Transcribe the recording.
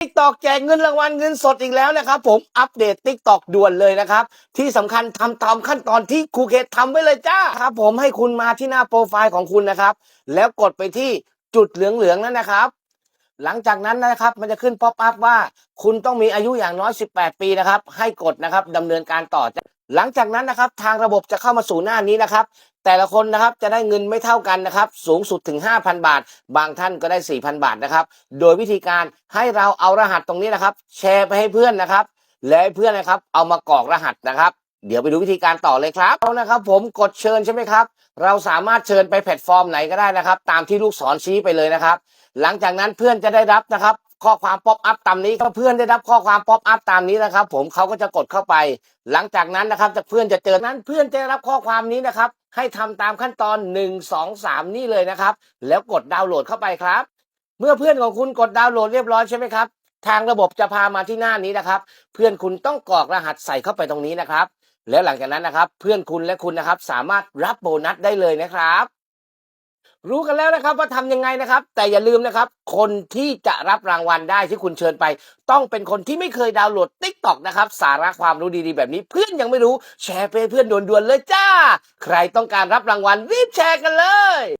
ติ๊กตอกแจกเงินรางวัลเงินสดอีกแล้วนะครับ ผมอัปเดตติ๊กตอกด่วนเลยนะครับ ที่สำคัญทำตามขั้นตอนที่ครูเคททำไว้เลยจ้าครับ ผมให้คุณมาที่หน้าโปรไฟล์ของคุณนะครับ แล้วกดไปที่จุดเหลืองๆนั่นนะครับ หลังจากนั้นนะครับ มันจะขึ้นป๊อปอัพว่า คุณต้องมีอายุอย่างน้อย 18 ปีนะครับ ให้กดนะครับดำเนินการต่อหลังจากนั้นนะครับ ทางระบบจะเข้ามาสู่หน้านี้นะครับ แต่ละคนนะครับจะได้เงินไม่เท่ากันนะครับ สูงสุดถึง 5,000 บาท บางท่านก็ได้ 4,000 บาทนะครับ โดยวิธีการให้เราเอารหัสตรงนี้นะครับ แชร์ไปให้เพื่อนนะครับ และให้เพื่อนนะครับ เอามากรอกรหัสนะครับ เดี๋ยวไปดูวิธีการต่อเลยครับเอานะครับ ผมกดเชิญใช่ไหมครับ เราสามารถเชิญไปแพลตฟอร์มไหนก็ได้นะครับ ตามที่ลูกศรชี้ไปเลยนะครับ หลังจากนั้นเพื่อนจะได้รับนะครับ ข้อความป๊อปอัพตามนี้ก็เพื่อนได้รับข้อความป๊อปอัพตามนี้นะครับ ผมเขาก็จะกดเข้าไป หลังจากนั้นนะครับจะเพื่อนจะเจอนั้นเพื่อนจะรับข้อความนี้นะครับ ให้ทำตามขั้นตอน 1 2 3 นี่เลยนะครับ แล้วกดดาวน์โหลดเข้าไปครับ เมื่อเพื่อนของคุณกดดาวน์โหลดเรียบร้อยใช่ไหมครับทางระบบจะพามาที่หน้านี้นะครับ เพื่อนคุณต้องกรอกรหัสใส่เข้าไปตรงนี้นะครับ แล้วหลังจากนั้นนะครับ เพื่อนคุณและคุณนะครับ สามารถรับโบนัสได้เลยนะครับ รู้กันแล้วนะครับว่าทำยังไงนะครับ แต่อย่าลืมนะครับ คนที่จะรับรางวัลได้ที่คุณเชิญไป ต้องเป็นคนที่ไม่เคยดาวน์โหลดทิกต็อกนะครับ สาระความรู้ดีๆแบบนี้ เพื่อนยังไม่รู้แชร์ไปเพื่อนด่วนๆเลยจ้า ใครต้องการรับรางวัลรีบแชร์กันเลย